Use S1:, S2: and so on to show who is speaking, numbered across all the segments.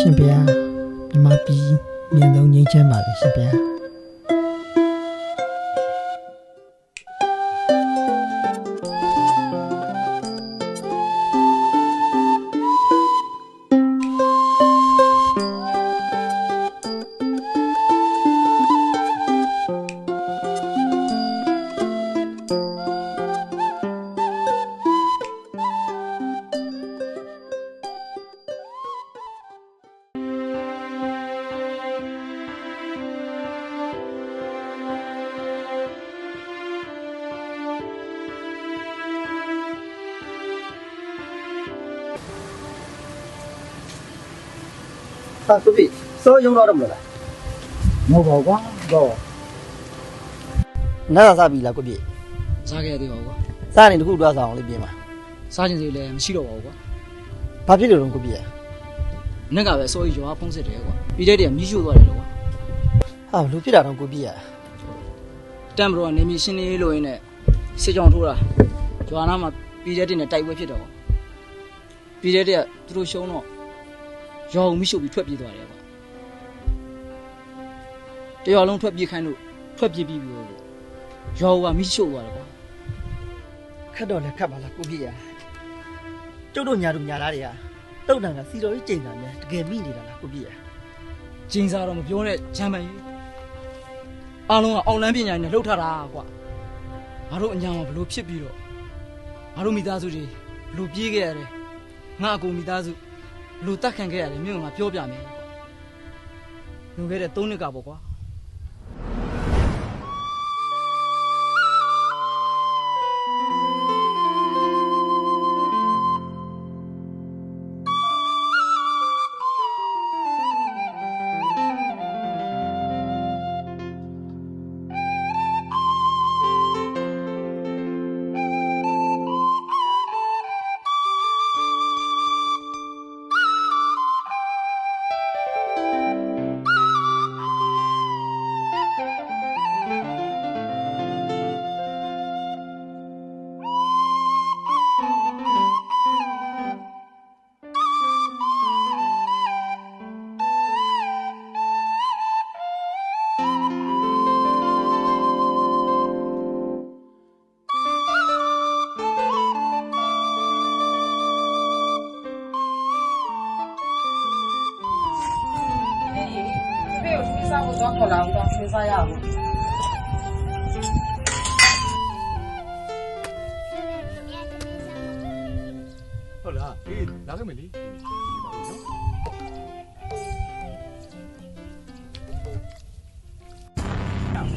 S1: ဗျာမြမပြည်မြင်ဆုံးငြိမ်းချမ်းပါလေရှင်ဗျာ
S2: ဟာသူပြီစောရုံတော့တယ်မလား
S3: မဟုတ်ပါဘူးကွာတော့
S2: နားသာစားပြီလားကိုပြည့်
S4: စားခဲ့သေးပါဘူးကွာ
S2: စားနေတခုတွားစားအောင်လေးပြင်ပါ
S4: စားခြင်းစီလည်းမရှိတော့ပါဘူးကွာ
S2: ဘာဖြစ်လို့လဲကိုပြည့်
S4: နက်ကပဲစိုးရီရွာဖုံးစစ်တယ်ကွာပြီးတဲ့တည်းကမီးရှို့သွားတယ်လို့ကွာ
S2: ဟာဘလို့ဖြစ်တာတော့ကိုပြည့်ရ
S4: တမ်ဘရောကနေမီရှင်းနေလို့ရင်းနဲ့စစ်ကြောင်ထိုးတာရွာနာမှာပြီးတဲ့တည်းနဲ့တိုက်ပွဲဖြစ်တော့ကွာပြီးတဲ့တည်းကသူတို့ရှုံးတော့ ရွာကိုမီးရှို့ပြီးထွက်ပြေးသွားတယ်ကွာတရွာလုံးထွက်ပြေးခိုင်းလို့ထွက်ပြေးပြီးပြီလို့ရွာကမီးရှို့သွားတယ်ကွာ
S2: ခက်တော့လည်းခက်ပါလားကိုပြည့်ရကျုပ်တို့ညာတို့ညာသားတွေကတုတ်တန်ကစီတော်ကြီးချိန်တာနဲ့တကယ်မိနေတာလားကိုပြည့်ရ
S4: ကျင်းစားတော့မပြောနဲ့ဂျမ်းပန်ကြီးအားလုံးကအောင်လန်းပညာနဲ့လှုပ်ထတာကွာငါတို့အညာမှာဘလို့ဖြစ်ပြီးတော့ငါတို့မိသားစုတွေဘလို့ပြေးခဲ့ရတယ်ငါအကူမိသားစုဘ လို့တတ်ခံခဲ့ရတယ်မြို့ကငါပြောပြမယ်ကွာလွန်ခဲ့တဲ့၃နှစ်ကပေါ့ကွာ
S5: စီးစားရအောင်
S6: ဟုတ်လားအေးလာခဲ့မယ်လေဒီပါဦးနော်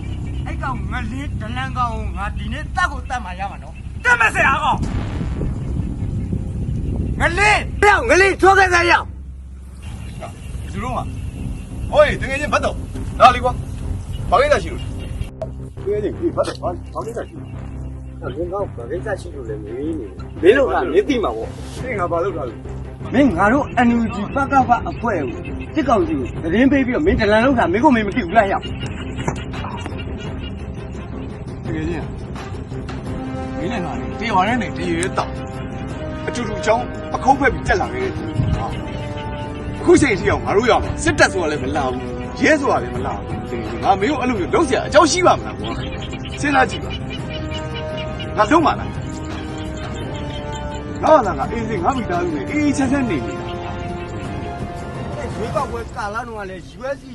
S3: အဲ့ကောင်ငလေးဒလန်ကောင်ငါဒီနေ့တက်ကိုတက်မှရမှာနော်တက်မစရာကောင်ငလေးပြောင်းငလေးထိုးခဲ့စားရအောင်
S6: ဘယ်သူတော့မှာဟိုးတကယ်ချင်းဘတ်တော့လာလေကွာ ဘာကိစ္စရှိလို့တကယ်ချင်းဒီဘတ်တော့ဘာဘာကိစ္စရှိလို့
S3: ငင်းကောင်းဗကိစ္စရှိလို့လည်းမင်းနေမင်းတို့ကမင်းသိမှာပေါ့
S6: ဒီငါဘာလုပ်တာလဲ
S3: မင်းငါတို့ NUG ဘက်ကဘအဖွဲ့ကိုစစ်ကောင်စီကိုသတင်းပေးပြီးတော့မင်းဒလန်လောက်တာမင်းကိုမင်းမသိဘူးလားရအောင်
S6: တကယ်ချင်းမင်းနဲ့ငါနဲ့တေးဝါနဲ့နေတေးရဲတောက်အတူတူချောင်းအခုံးဖက်ပြီးတက်လာခဲ့တယ်ဟာအခုချိန်ထိအောင်ငါတို့ရအောင်စစ်တက်ဆိုတာလည်းမလာဘူး ရဲဆိုတာလည်းမလာဘူးတကယ်ချင်းငါမင်းကိုအဲ့လိုမျိုးလုံးစရာအကြောင်းရှိပါမလားကွာစဉ်းစားကြည့်ပါငါလုံးပါလားငါလာငါအေးစေးငါမိသားစုနဲ့အေးအေးချမ်းချမ်းနေနေတာ
S3: ရွေးကောက်ပွဲကာလတော့ကလည်း USC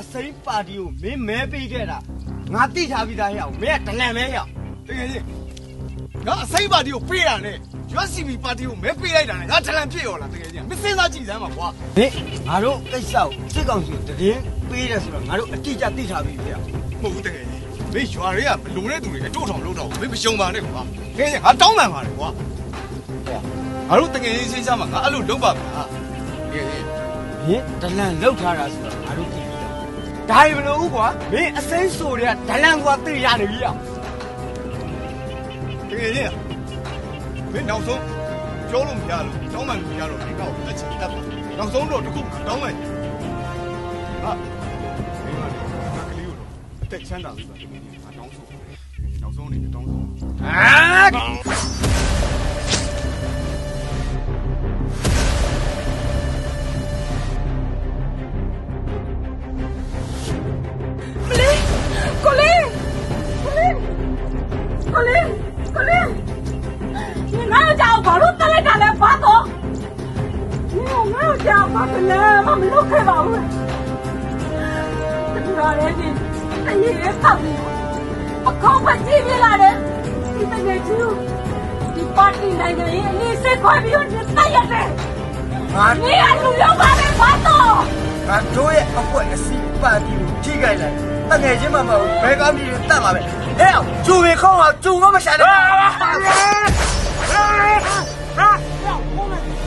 S3: အစိမ်းပါတီကိုမင်းမဲပေးခဲ့တာငါသိထားပြီးသားရအောင်မင်းကဒလန်မဲရအောင်
S6: တကယ်ကြီးငါအစိမ့်ပါတီကိုပေးရနဲ့ USCB ပါတီကိုမဲပေးလိုက်တာနဲ့ငါထလန်ဖြစ်ရောလားတကယ်ကြီးမစင်းစားကြည့်စမ်းပါကွာ
S3: ဟင်ငါတို့ကိစ္စကိုစစ်ကောင်စီကိုတည်င်း ပေးတယ်ဆိုတော့ငါတို့အတိအကျသိထားပြီးပြရ
S6: မဟုတ်ဘူးတကယ်ကြီးမင်းရွာတွေကဘလို့တဲ့သူတွေအတို့ထောင်လို့တော့မင်းမရှုံပါနဲ့ကွာတကယ်ကြီးငါတောင်းပန်ပါတယ်ကွာငါတို့တကယ်ကြီးစဉ်းစားမှာငါအဲ့လိုလုပ်ပါမလားတကယ်ကြီး
S3: ဟင်ဒလန်လောက်ထားတာဆိုတော့ငါတို့သိပြီးသားဒါရီမလို့ကွာမင်းအစိမ်းဆိုတွေကဒလန်ကွာသိရနေပြီရ
S6: တကယ်ကြီးမင်းနောက်ဆုံးပြောလို့မရလို့တောင်းပန်လို့မရတော့ဒီကောက်အချင်းတက်ပါနောက်ဆုံးတော့တခုတောင်းပန် တက်ချမ်းသာလို့ဆိုတာဒီနေ့ငါတောင်းဆိုပါတယ်နောက်ဆုံးအနေနဲ့တောင်းဆို
S3: အာ
S7: 我们都快完了，这不要人呢。 အရင်ကဖောက်နေအကောင့်ဖတ်ကြည့်ပြလာတယ်ဒီတကယ်ကျူးဒီပါတီနိုင်ငံရေးအလေးစိတ်ခွဲပြီးတော့တိုက်ရတယ်
S8: ငါ
S7: နေရလူရောက်ပါမယ်ဘာတော့
S8: ငါတို့ရဲ့အကွက်အစီပါတီကိုထိခိုက်လိုက်တငယ်ချင်းမမဟုတ်ဘဲကောင်းကြီးတွေတတ်လာပဲဟဲ့အောင်ကျူရင်ခေါင်းအောင်ကျူမမရှာနဲ့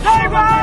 S8: Hey, bye!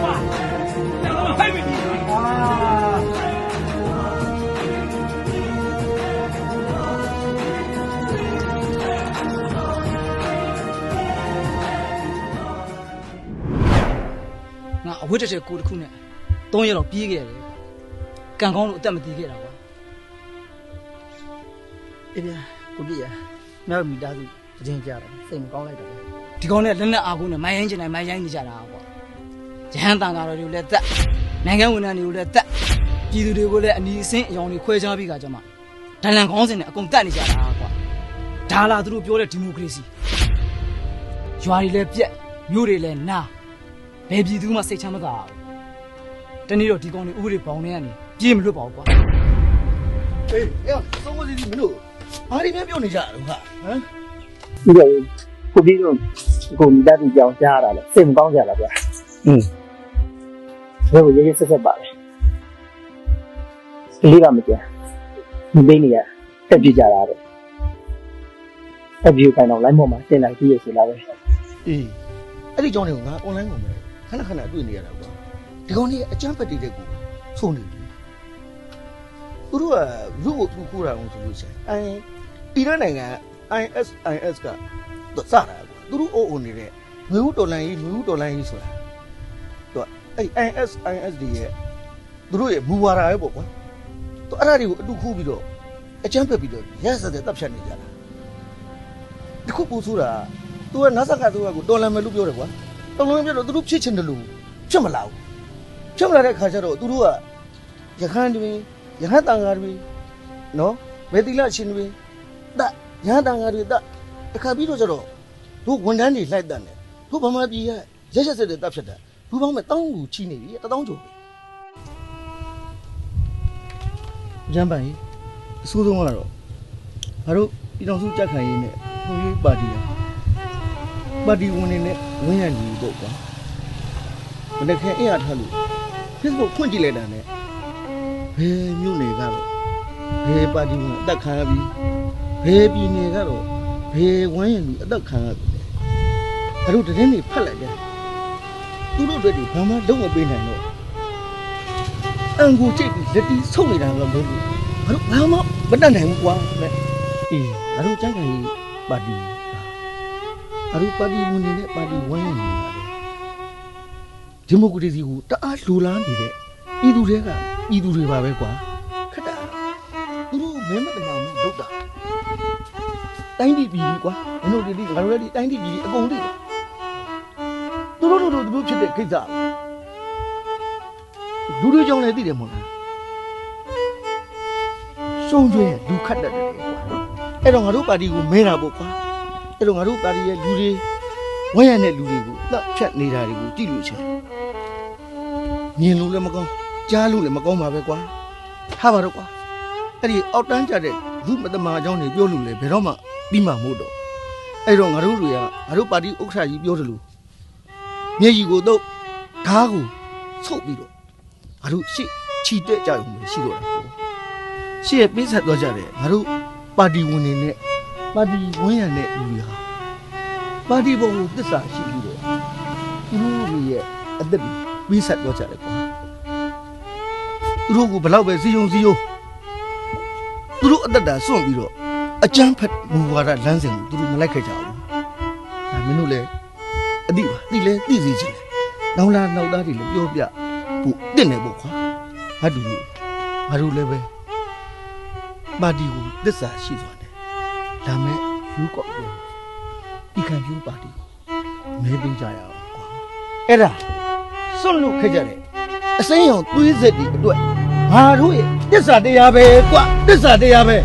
S4: ငါအဝတ်တစ်ထည်ကိုတစ်ခုနဲ့၃ရက်လောက်ပြေးခဲ့ရတယ်ကွာကံကောင်းလို့အသက်မတည်ခဲ့တာကွာ
S2: အေးဗျာကိုပြည့်ရမြောက်မိသားစုအချင်းကြတော့စိတ်မကောင်းလိုက်တော့ပဲ
S4: ဒီကောင်နဲ့လက်နဲ့အာကုန်းနဲ့မိုင်းရိုင်းချင်တိုင်းမိုင်းရိုင်းနေကြတာကွာရဟန်းတန်ကားတော်တွေကိုလည်းတက်နိုင်ငံဝန်ထမ်းတွေကိုလည်းတက်ပြည်သူတွေကိုလည်းအနီးအဆင်းအယောင်တွေခွဲခြားပြီးကကြမှာဒလန်ကောင်းစင်နဲ့အကုန်တက်နေကြတာကွာဒါလာသူတို့ပြောတဲ့ဒီမိုကရေစီရွာတွေလည်းပြက်မြို့တွေလည်းနာ ဘယ်ပြည်သူမှစိတ်ချမ်းမသာဘူး။တနေ့တော့ဒီကောင်တွေဥပဒေပေါင်းထဲကနေပြေးမလွတ်ပါဘူးကွာ။
S8: အေးအေးသုံးကိုစီစီမလို့ဘာတွေများပြောနေကြတာလဲဟမ်။
S1: ဒီကောင်ကိုပြီးတော့ကိုမိသားစုကြောင်ကြားရတာလေစိတ်မကောင်းကြတာဗျာ။အင်း။ဘယ်လိုရေးရေးဆက်ဆက်ပါလဲ။လေးကမကြ။မသိနေရတက်ပြကြတာပဲ။တက်ပြကြတော့ line ပေါ်မှာတင်လိုက်ကြည့်ရစီလားပဲ။
S8: အေးအဲ့ဒီကြောင်တွေကိုငါ online ကိုမယ်။ ခဏခဏတွေ့နေရတာကွာဒီကောင်ကြီးအကျန်းဖက်တည်တဲ့ကူဆုံးနေပြီသူတို့ကလူ့ကိုသူခိုးတာအောင်ဆိုလို့ရှိရင်အဲတီရနိုင်ငံ ISIS ကစတာကွာသူတို့အိုးအိုနေတဲ့ငွေဦးဒေါ်လာကြီးငွေဦးဒေါ်လာကြီးဆိုတာသူကအဲ့ ISIS တွေရဲ့သူတို့ရဲ့မူဝါဒပဲပေါ့ကွာသူအဲ့ဒါတွေကိုအတူခိုးပြီးတော့အကျန်းဖက်ပြီးတော့ရက်စတဲ့တပ်ဖြတ်နေကြတာဒီခုပူဆိုးတာသူကနတ်ဆက်ကသူကကိုတော်လန်မယ်လို့ပြောတယ်ကွာ တော်လန်ပြောတော့သူတို့ဖြစ်ချင်တယ်လို့ဖြစ်မလာဘူးဖြစ်မလာတဲ့ခါကျတော့သူတို့ကရခန်းတွေရဟန်းတန်ဃာတွေနော်မေတိလရှင်တွေတရဟန်းတန်ဃာတွေတအခါပြီးတော့ကျတော့တို့ဝန်ထမ်းတွေလိုက်တတ်တယ်တို့ဗမာပြည်ရရက်ရက်စက်တဲ့တပ်ဖြစ်တာလူပေါင်းမဲ့တောင်းကိုချီနေပြီတတောင်းကျော်ပဲဂျမ်ပန်ကြီးအဆိုးဆုံးကတော့ငါတို့ပြည်တော်စုကြက်ခံရေးနဲ့ဖွံ့ဖြိုးပါတီနဲ့ ပါတီဝင်နေနဲ့ဝင်းရညီပေါ့ကွာမနေ့ကအဲ့ရထားလို့ Facebook ဖွင့်ကြည့်လိုက်တာနဲ့ဘယ်မြို့နယ်ကတော့ဘယ်ပါတီဝင်အသက်ခံရပြီဘယ်ပြည်နယ်ကတော့ဘယ်ဝင်းရညီအသက်ခံရပြီလဲအဲ့တို့တရင်တွေဖတ်လိုက်တယ်သူတို့တွေဘာမှလုံးမပေးနိုင်တော့အန်ကိုကြိတ်ပြီးလက်တီဆုပ်နေတာတော့မဟုတ်ဘူးငါတို့ဘာမှမတတ်နိုင်ဘူးကွာနဲ့အေးငါတို့ကြိုက်တယ်ပါတီ အရူပါတီဝင်နေတဲ့ပါတီဝိုင်းရနေပါတယ်ဒီမိုကရေစီကိုတအားလူလားနေတဲ့ပြည်သူတွေကပြည်သူတွေပါပဲကွာခက်တာသူတို့မဲမတမာမှုလုပ်တာတိုင်းပြည်ပြည်ကြီးကွာမင်းတို့ဒီဒီငါတို့လည်းဒီတိုင်းပြည်ပြည်ကြီးအကုန်သိတယ်သူတို့တို့တို့သူတို့ဖြစ်တဲ့ကိစ္စလူတွေကြောင့်လည်းသိတယ်မဟုတ်လားရှုံးကျွဲလူခတ်တတ်တယ်ကွာအဲ့တော့ငါတို့ပါတီကိုမဲတာပေါ့ကွာ အဲ့တော့ငါတို့ပါတီရဲ့လူတွေဝမ်းရတဲ့လူတွေကိုတတ်ဖြတ်နေတာတွေကိုကြည့်လို့ချင်းမြင်လို့လည်းမကောင်းကြားလို့လည်းမကောင်းပါပဲကွာထားပါတော့ကွာအဲ့ဒီအောက်တန်းကြတဲ့လူမတမာအကြောင်းတွေပြောလို့လည်းဘယ်တော့မှပြီးမှမဟုတ်တော့အဲ့တော့ငါတို့တွေကငါတို့ပါတီဥက္ကဋ္ဌကြီးပြောတယ်လို့မျက်ရည်ကိုတော့ဓားကိုဆုပ်ပြီးတော့ငါတို့ရှေ့ချီတက်ကြရုံပဲရှိတော့တာပေါ့ရှေ့ရပေးဆက်သွားကြတယ်ငါတို့ပါတီဝင်နေနဲ့ ပါတီဝန်းရံတဲ့လူတွေဟာပါတီဘုံကိုသစ္စာရှိပြီးတော့သူတို့တွေရဲ့အသက်တွေပြီးဆက်တော့ကြတယ်ကွာသူတို့ကဘလောက်ပဲစီယုံစီယုံသူတို့အသက်တာစွန့်ပြီးတော့အကျန်းဖက်မူဝါဒလမ်းစဉ်ကိုသူတို့မလိုက်ခဲ့ကြဘူးဒါမင်းတို့လည်းအတိပါတိလဲသိစီချင်တယ်နောက်လာနောက်သားတွေလည်းပြောပြဖို့တင့်တယ်ပေါ့ကွာဟာတူလူငါတို့လည်းပဲပါတီကိုသစ္စာရှိသွားတယ် လာမဲ့ယူကောက်ကိုဒီခံယူပါတီကိုမဲပေးကြရအောင်ကွာအဲ့ဒါစွန့်လို့ခဲ့ကြတယ်အစိမ်းရောင်သွေးစစ်တွေအတွက်ငါတို့ရဲ့တစ္ဆာတရားပဲကွာတစ္ဆာတရားပဲ